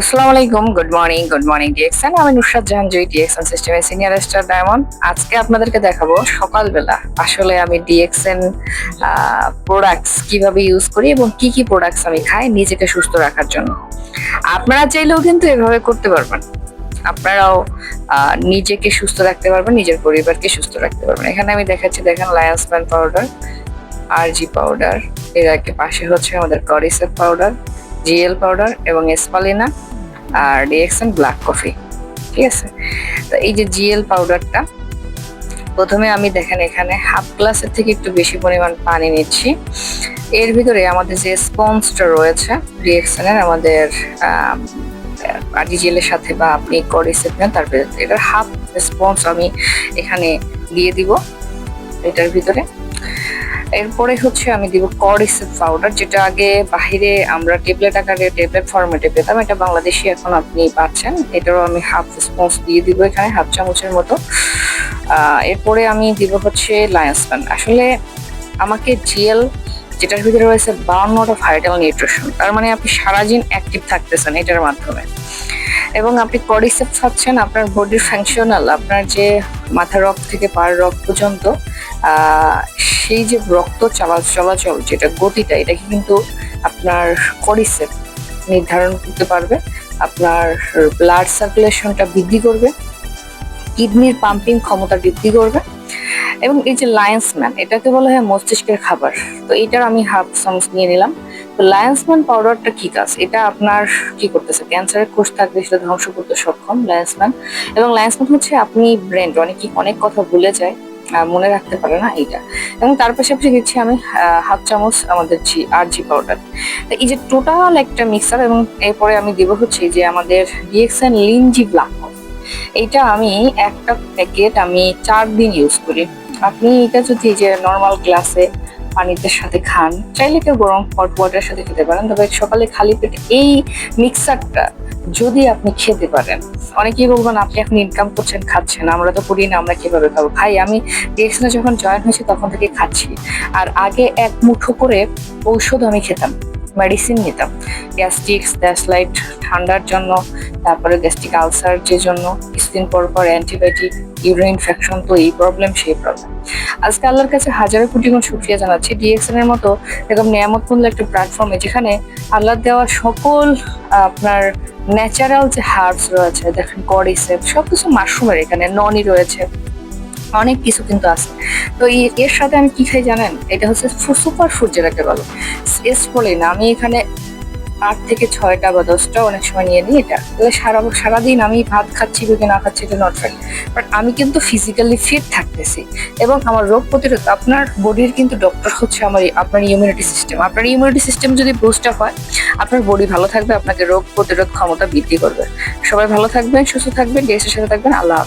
আসসালামু আলাইকুম good morning good morning DXN আমি নুসরাত জাহান জয়ী ডিএক্সএন সিস্টেমের সিনিয়র স্টার ডায়মন্ড আজকে আপনাদেরকে দেখাবো সকালবেলা আসলে আমি ডিএক্সএন প্রোডাক্টস কীভাবে ইউজ করি এবং কি কি প্রোডাক্টস আমি খাই নিজেকে সুস্থ রাখার জন্য। আপনারা চাইলেও কিন্তু এভাবে করতে পারবেন। আপনারাও নিজেকে সুস্থ রাখতে পারবেন, নিজের পরিবারকে সুস্থ রাখতে পারবেন। এখানে আমি দেখাচ্ছি, দেখেন lion's mane powder RG powder এর আগে পাশে হচ্ছে আমাদের করিসেপ পাউডার জিএল পাউডার এবং এসপালিনা আর ডিএক্সএন ব্ল্যাক কফি ঠিক আছে? তো এই যে জিএল পাউডারটা প্রথমে আমি দেখেন এখানে হাফ গ্লাসের থেকে একটু বেশি পরিমাণ পানি নিচ্ছি। এর ভিতরে আমাদের যে স্পঞ্জটা রয়েছে ডিএক্সএন এর আমাদের আরজিজিএল এর সাথে বা আপনি করিসেপ নেন, তারপরে এটার হাফ স্পঞ্জ আমি এখানে দিয়ে দিব, এটার ভিতরে। এরপরে হচ্ছে আমি দিব করিসেপ পাউডার যেটা আগে বাহিরে আমরা ট্যাবলেট আকারে ট্যাবলেট ফরম্যাটে পেতাম, এটা বাংলাদেশি এখন আপনি পাচ্ছেন। এটারও আমি হাফ স্পঞ্জ দিয়ে দিব এখানে হাফ চামচের মতো। এরপরে আমি দিব হচ্ছে লায়ন্স প্যান আসলে আমাকে জিএল যেটার ভিতরে রয়েছে বাউন্নটা ভাইটাল নিউট্রিশন তার মানে আপনি সারাদিন অ্যাক্টিভ থাকতেছেন এটার মাধ্যমে। এবং আপনি করিসেপ খাচ্ছেন আপনার বডির ফাংশনাল আপনার যে মাথা রক থেকে পার রক পর্যন্ত সেই যে রক্ত চলা, চলাচল যেটা গতিটা, এটাকে কিন্তু আপনার করিসেপ নির্ধারণ করতে পারবে। আপনার ব্লাড সার্কুলেশনটা বৃদ্ধি করবে। কিডনির পাম্পিং ক্ষমতা বৃদ্ধি করবে। এবং এই যে লায়ন্স ম্যান এটাকে বলা হয় মস্তিষ্কের খাবার। তো এটার আমি হাফ চামচ নিয়ে নিলাম। তো লায়ন্স ম্যান পাউডারটা কি কাজ? এটা আপনার কি করতেছে? ক্যান্সারের কোষ থাকবে সেটা ধ্বংস করতে সক্ষম লায়ন্স ম্যান এবং লায়ন্স ম্যান হচ্ছে আপনি ব্রেন অনেক অনেক কথা ভুলে যায়। মনে রাখতে পারে না এইটা। এবং তার পাশাপাশি দিচ্ছি আমি হাফ চামচ আমাদের জি আর জি পাউডার এই যে টোটাল একটা মিক্সার এবং এরপরে আমি দিব হচ্ছে যে আমাদের ডিএক্সএন লিনজি ব্ল্যাক এইটা আমি একটা প্যাকেট আমি চার দিন ইউজ করি। আপনি এটা যদি যে নর্মাল গ্লাসে পানিতে সাথে খান, চাইলে কেউ গরম হট ওয়াটারের সাথে খেতে পারেন। তবে সকালে খালি পেটে এই মিক্সারটা যদি আপনি খেতে পারেন। অনেকেই বলবেন, আপনি এখন ইনকাম করছেন, খাচ্ছেন, আমরা তো করি না, আমরা কীভাবে খাব? ভাই, আমি ডিএক্সনে যখন জয়েন হয়েছি তখন থেকে খাচ্ছি। আর আগে এক মুঠো করে ঔষধ আমি খেতাম মেডিসিন নিতাম। গ্যাস্ট্রিক্স গ্যাসলাইট ঠান্ডার জন্য, তারপরে গ্যাস্ট্রিক আলসার যে জন্য, কিছুদিন পর পর অ্যান্টিবায়োটিক ইউরিন ইনফেকশন তো এই প্রবলেম সেই প্রবলেম আজকে আল্লাহর কাছে হাজারো কোটি গুণ শুক্রিয়া জানাচ্ছি। ডিএক্সএন এর মতো এরকম নিয়ামতপূর্ণ একটা প্ল্যাটফর্মে যেখানে আল্লাহ দেওয়া সকল আপনার ন্যাচারাল যে হার্বস রয়েছে, দেখেন করিসেপ সবকিছু মাশরুমের এখানে ননি রয়েছে। অনেক কিছু কিন্তু আছে। তো এর সাথে আমি কি খাই জানেন? এটা হচ্ছে সুপার ফুড যেটাকে বলে। না আমি এখানে আট থেকে ছয়টা বা দশটা অনেক সময় নিয়ে নিই এটা। তাহলে সারা, সারাদিন আমি ভাত খাচ্ছি কি না খাচ্ছি এটা নট ফ্যাক্ট বাট আমি কিন্তু ফিজিক্যালি ফিট থাকতেছি। এবং আমার রোগ প্রতিরোধ, আপনার বডির কিন্তু ডক্টর হচ্ছে আমার আপনার ইমিউনিটি সিস্টেম আপনার ইমিউনিটি সিস্টেম যদি বুস্ট আপ হয়, আপনার বডি ভালো থাকবে, আপনাকে রোগ প্রতিরোধ ক্ষমতা বৃদ্ধি করবে। সবাই ভালো থাকবেন, সুস্থ থাকবেন দেশের সাথে থাকবেন, আল্লাহ